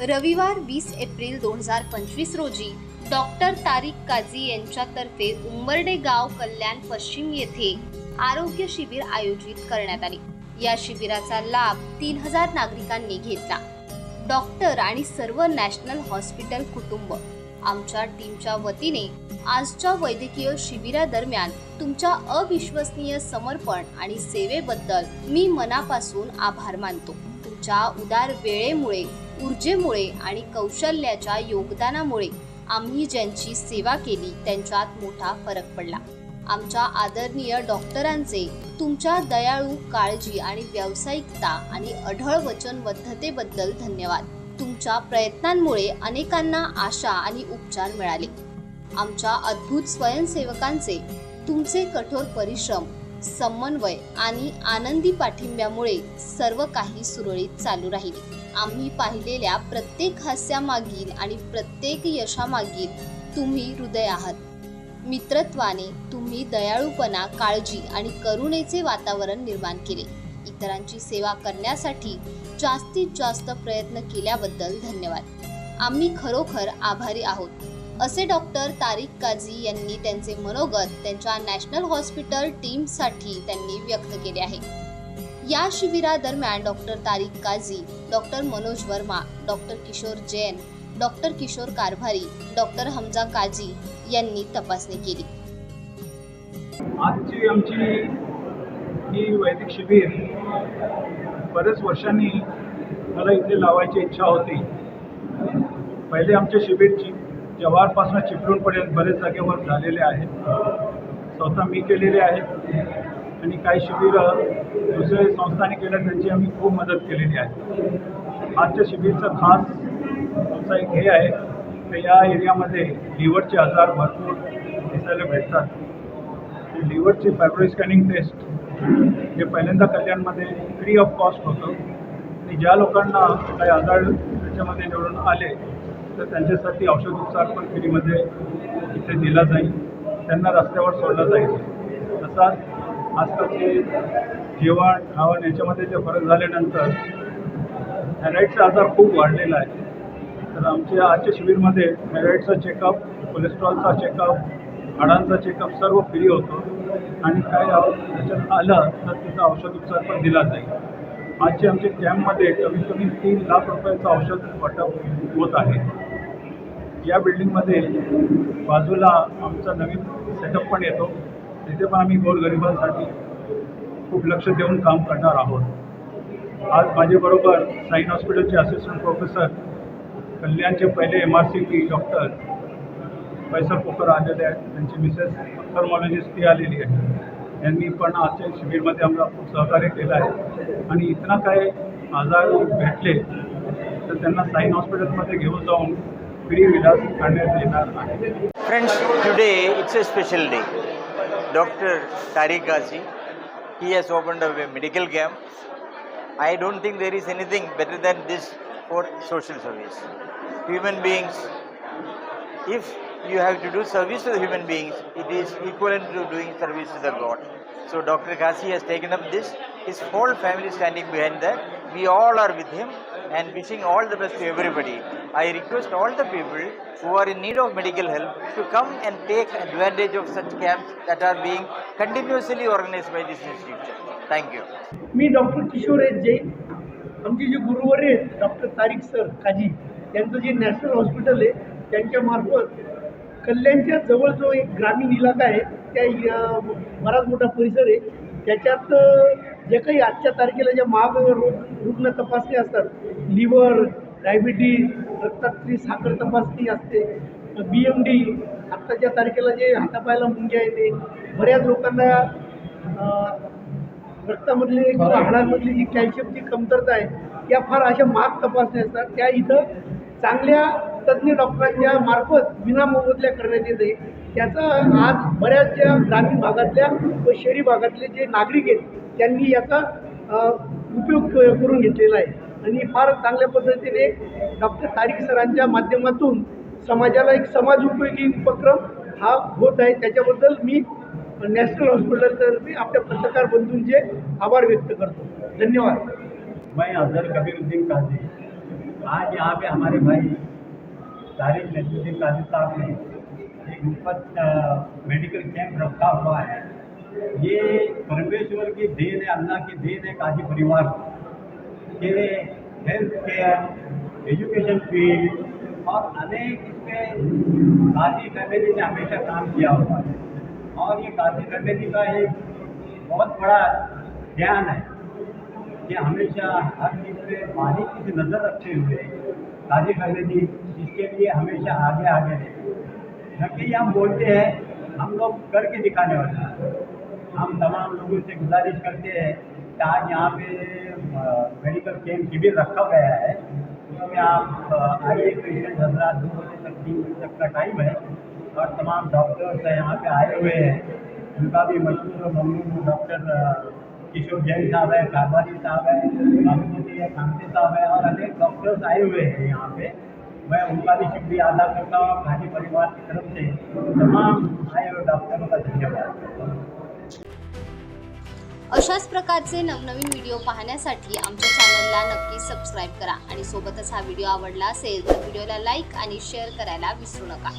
रविवार वीस एप्रिल दोन हजार पंचवीस रोजी डॉक्टर तारिक काझी यांच्यातर्फे उंबर्डे गाव कल्याण पश्चिम येथे आरोग्य शिबिर आयोजित करण्यात आले. या शिबिराचा लाभ तीन हजार नागरिकांनी घेतला. डॉक्टर आणि सर्व नॅशनल हॉस्पिटल कुटुंब आमच्या टीमच्या वतीने आजच्या वैद्यकीय शिबिरादरम्यान तुमच्या अविश्वसनीय समर्पण आणि सेवेबद्दल मी मनापासून आभार मानतो. तुमच्या उदार वेळेमुळे ऊर्जेमुळे आणि कौशल्याच्या योगदानामुळे आम्ही ज्यांची सेवा केली त्यांच्यात मोठा फरक पडला. आमच्या आदरणीय डॉक्टरांचे तुमच्या दयाळू काळजी आणि व्यावसायिकता आणि अढळ वचनबद्धतेबद्दल धन्यवाद. तुमच्या प्रयत्नांमुळे अनेकांना आशा आणि उपचार मिळाले. आमच्या अद्भुत स्वयंसेवकांचे तुमचे कठोर परिश्रम समन्वय आणि आनंदी पाठिंब्यामुळे सर्व काही सुरळीत चालू राहिले. आम्ही पाहिलेल्या प्रत्येक हास्यामागील आणि प्रत्येक यशामागील तुम्ही हृदय आहात. मित्रत्वाने तुम्ही दयाळूपणा काळजी आणि करुणेचे वातावरण निर्माण केले. इतरांची सेवा करण्यासाठी जास्तीत जास्त प्रयत्न केल्याबद्दल धन्यवाद. आम्ही खरोखर आभारी आहोत. असे डॉक्टर तारिक काझी यांनी त्यांचे मनोगत त्यांच्या नॅशनल हॉस्पिटल टीमसाठी त्यांनी व्यक्त केले आहे. या शिबिरादरम्यान doctor Tariq Kazi doctor Manoj Verma doctor Kishore Jain doctor Kishore Karbhari doctor Hamza Kazi यांनी तपासणी केली. आजची आमची ही वैदिक शिबिर बरेच वर्षांनी मला इथे लावायची इच्छा होती. पहिले आमच्या शिबिरची जव्हारपासून चिपळूणपर्यंत बरेच जागेवर झालेले आहेत. स्वतः मी केलेले आहेत आणि काही शिबिरं दुसऱ्या संस्थांनी केल्या त्यांची आम्ही खूप मदत केलेली आहे. आजच्या शिबिरचं खास आमचा एक हे आहे की या एरियामध्ये लिव्हरचे आजार भरपूर दिसायला भेटतात. लिव्हरची फायब्रो स्कॅनिंग टेस्ट हे पहिल्यांदा कल्याणमध्ये फ्री ऑफ कॉस्ट होतं. आणि ज्या लोकांना काही आजार त्याच्यामध्ये निवडून आले तर त्यांच्यासाठी औषधोपचार पण फ्रीमध्ये इथे दिला जाईल. त्यांना रस्त्यावर सोडलं जाईल. तसाच आजकालचे जेवण खावण याच्यामध्ये जे फरक झाल्यानंतर थायरॉईडचा आजार खूप वाढलेला आहे. तर आमच्या आजच्या शिबिरमध्ये थायरॉईडचा चेकअप कोलेस्ट्रॉलचा चेकअप हाडांचा चेकअप सर्व फ्री होतो. आणि काय त्याच्यात आलं तर त्याचा औषधोपचार पण दिला जाईल. आजचे आमच्या कॅम्पमध्ये कमीत कमी तीन लाख रुपयाचं औषध वाटप होत आहे. या बिल्डिंगमध्ये बाजूला आमचा नवीन सेटअप पण येतो. तिथे पण आम्ही गोरगरिबांसाठी खूप लक्ष देऊन काम करणार आहोत. आज माझ्याबरोबर साईन हॉस्पिटलचे असिस्टंट प्रोफेसर कल्याणचे पहिले M R C P doctor Faisal Pokar आलेले आहेत. त्यांची मिसेस ऑप्थर्मॉलॉजिस्ट ती आलेली आहे. यांनी पण आजच्या शिबिरमध्ये आम्हाला खूप सहकार्य केलं आहे. आणि इतना काय आजार भेटले तर त्यांना साईन हॉस्पिटलमध्ये घेऊन जाऊन फ्री विलास करण्यात येणार आहे Friends, today it's a special day. Dr. Tariq Ghazi, he has opened up a medical camp. I don't think there is anything better than this for social service. Human beings, if you have to do service to the human beings, it is equivalent to doing service to the God. So Dr. Ghazi has taken up this. His whole family is standing behind that. We all are with him And wishing all the best to everybody. I request all the people who are in need of medical help to come and take advantage of such camps that are being continuously organized by this institution. Thank you. मी doctor Kishore S Jain आमचे जे गुरुवर आहेत doctor तारिक sir काजी यांचं जे national hospital आहे त्यांच्यामार्फत कल्याणच्या जवळ जो एक ग्रामीण इलाका आहे त्या बराच मोठा परिसर आहे त्याच्यात जे काही आजच्या तारखेला ज्या महाग रोग रुग्ण तपासणी असतात लिव्हर डायबिटीज रक्तातली साखर तपासणी असते बी एम डी आत्ताच्या तारखेला जे हातापायाला मुंग्या येते बऱ्याच लोकांना रक्तामधली किंवा हाडांमधली जी कॅल्शियमची कमतरता आहे या फार अशा महाग तपासण्या असतात. त्या इथं चांगल्या तज्ज्ञ डॉक्टरांच्या मार्फत विनामोबदल्या करण्यात येते. त्याचा आज बऱ्याचशा ग्रामीण भागातल्या व शहरी भागातले जे नागरिक आहेत त्यांनी याचा उपयोग क- करून घेतलेला आहे. आणि फार चांगल्या पद्धतीने डॉक्टर तारिक सरांच्या माध्यमातून समाजाला एक समाज उपयोगी उपक्रम हा होत आहे. त्याच्याबद्दल मी नॅशनल हॉस्पिटलतर्फे आपल्या पत्रकार बंधूंचे आभार व्यक्त करतो. धन्यवाद. मैं अजहर कबीरुद्दीन काजी. आज यहाँ पे हमारे भाई तारिक नजरुद्दीन काजी साहब ने एक मुफ्त मेडिकल कैंप रखा हुआ है। ये परमेश्वर की देन है, अल्लाह की देन है काजी परिवार। के हेल्थ केयर एजुकेशन फ़ील्ड और अनेक इसके काजी फैमिली ने हमेशा काम किया हुआ है और ये काजी फैमिली का एक बहुत बड़ा ध्यान है कि हमेशा हर चीज़ पे मालिक की नज़र रखे हुए काजी फैमिली इसके लिए हमेशा आगे आगे रहे। हम बोलते हैं, हम लोग करके दिखाने वाले हैं। हम तमाम लोगों से गुजारिश करते हैं कि आज यहाँ पे मेडिकल कैंप शिविर रखा गया है। उसमें आप आइए पेशेंट हजरात दो बजे तक, तीन बजे तक का टाइम है और तमाम डॉक्टर्स यहाँ पे आए हुए हैं। उनका भी मशहूर और डॉक्टर किशोर जैन साहब है काबारी साहब है, बाबूमती है कांति साहब है और अनेक डॉक्टर्स आए हुए हैं यहाँ पे। मैं उनका भी शुक्रिया अदा करता हूँ खादी परिवार की तरफ़ से। तमाम आए हुए डॉक्टरों का धन्यवाद। हूँ अशाच प्रकारचे नवनवीन व्हिडिओ पाहण्यासाठी आमच्या चॅनलला नक्की सबस्क्राईब करा आणि सोबतच हा व्हिडिओ आवडला असेल तर व्हिडिओला लाईक आणि शेअर करायला विसरू नका.